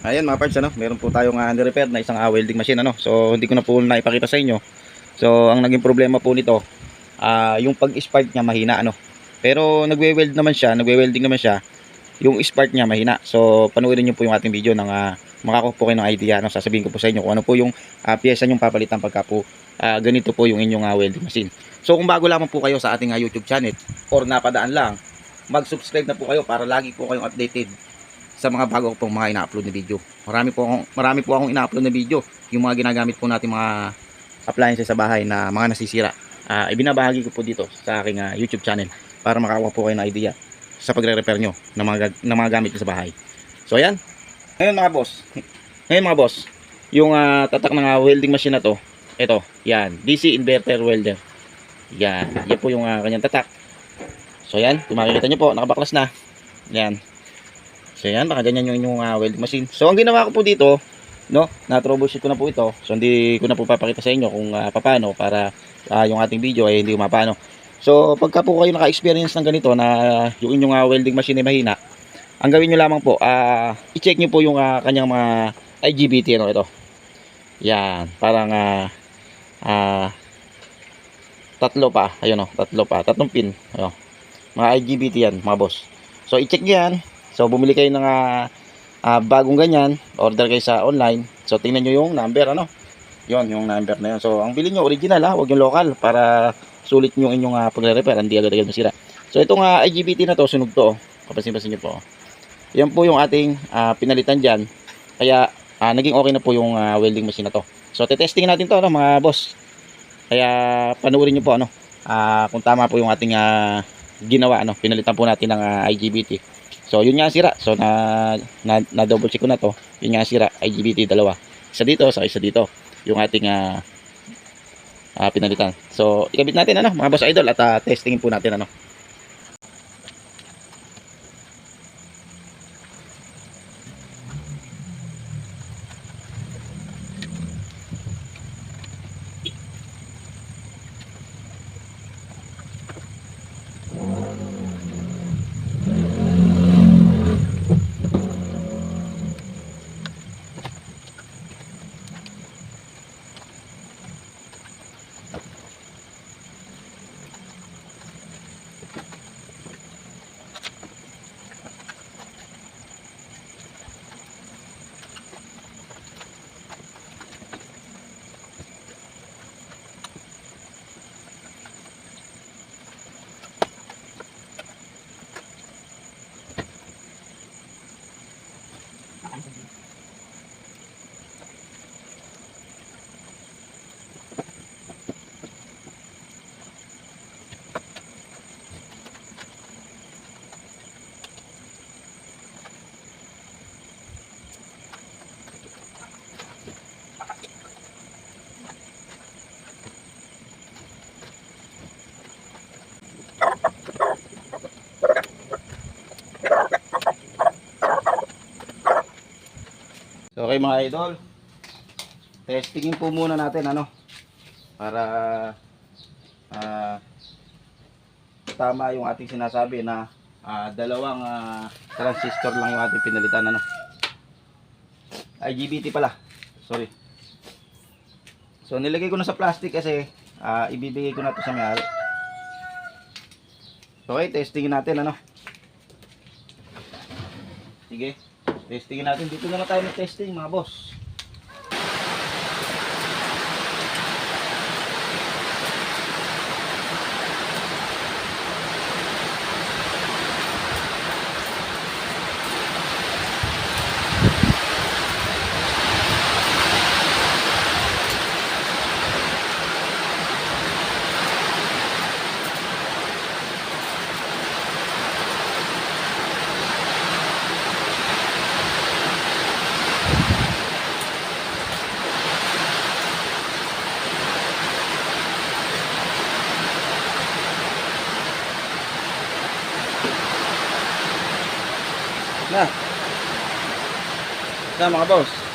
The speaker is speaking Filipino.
Ayan mga parts ano, meron po tayong uh, repair na isang uh, welding machine ano. So hindi ko na po naipakita sa inyo. So ang naging problema po nito, ah yung pag-spark niya mahina ano. Pero nagwe-weld naman siya, nagwe-welding naman siya. Yung spark niya mahina. So panoorin niyo po yung ating video ng uh, makakuha po kayo ng idea ano. Sasabihin ko po sa inyo kung ano po yung uh, piyesa niyong papalitan pagka po ah, ganito po yung inyong uh, welding machine. So kung bago lamang po kayo sa ating uh, YouTube channel or napadaan lang, mag-subscribe na po kayo para lagi po kayong updated sa mga bago ko pong mga ina-upload na video. Marami po akong, marami po akong ina-upload na video, yung mga ginagamit po natin mga appliances sa bahay na mga nasisira. Ah, ibinabahagi ko po dito sa aking ah, YouTube channel para makakuha po kayo ng idea sa pagre-repair nyo ng mga, ga- ng mga gamit sa bahay. So ayan. Ngayon mga boss. Ngayon mga boss, yung ah, tatak ng ah, welding machine na to, ito, yan, DC inverter welder. Yan, yan po yung ah, kanyang tatak. So yan, kung makikita nyo po, nakabaklas na. Yan. So yan, baka ganyan yung inyong ah, welding machine. So ang ginawa ko po dito, no, na-troubleshoot ko na po ito. So hindi ko na po papakita sa inyo kung uh, paano para ah, yung ating video ay hindi umapano. So pagka po kayo naka-experience ng ganito na yung inyong ah, welding machine ay mahina, ang gawin nyo lamang po, ah, i-check nyo po yung ah, kanyang mga IGBT ano ito. Yan, parang ah, ah, tatlo pa, ayun oh, tatlo pa, tatlong pin. Ayun. Mga IGBT yan, mga boss. So i-check nyo yan. So bumili kayo ng ah, ah, bagong ganyan, order kayo sa online. So tingnan nyo yung number ano. Yon, yung number na yun. So ang bilhin nyo original ha, wag yung local para sulit yung inyong uh, pagre-repair, hindi agad-agad masira. So itong ah, IGBT na to, sunog to. Oh. Kapansin-pansin nyo po. oh. Yan po yung ating ah, pinalitan dyan. Kaya ah, naging okay na po yung ah, welding machine na to. So tetesting natin to no, mga boss. Kaya panoorin nyo po ano, ah, kung tama po yung ating ah, ginawa ano, pinalitan po natin ng ah, IGBT. So yun nga sira. So na, na, na double check ko na to. Yun nga sira, IGBT dalawa. Isa dito, sa isa dito. Yung ating ah, ah, pinalitan. So ikabit natin ano, mga boss idol at ah, testingin po natin ano. Okay mga idol, testingin po muna natin ano para ah, tama yung ating sinasabi na ah, dalawang ah, transistor lang yung ating pinalitan ano. IGBT pala. Sorry. So nilagay ko na sa plastic kasi ah, ibibigay ko na to sa may-ari. Okay, testingin natin ano. Sige. Testingin natin. Dito na lang tayo mag-testing mga boss. Na. Na mga boss.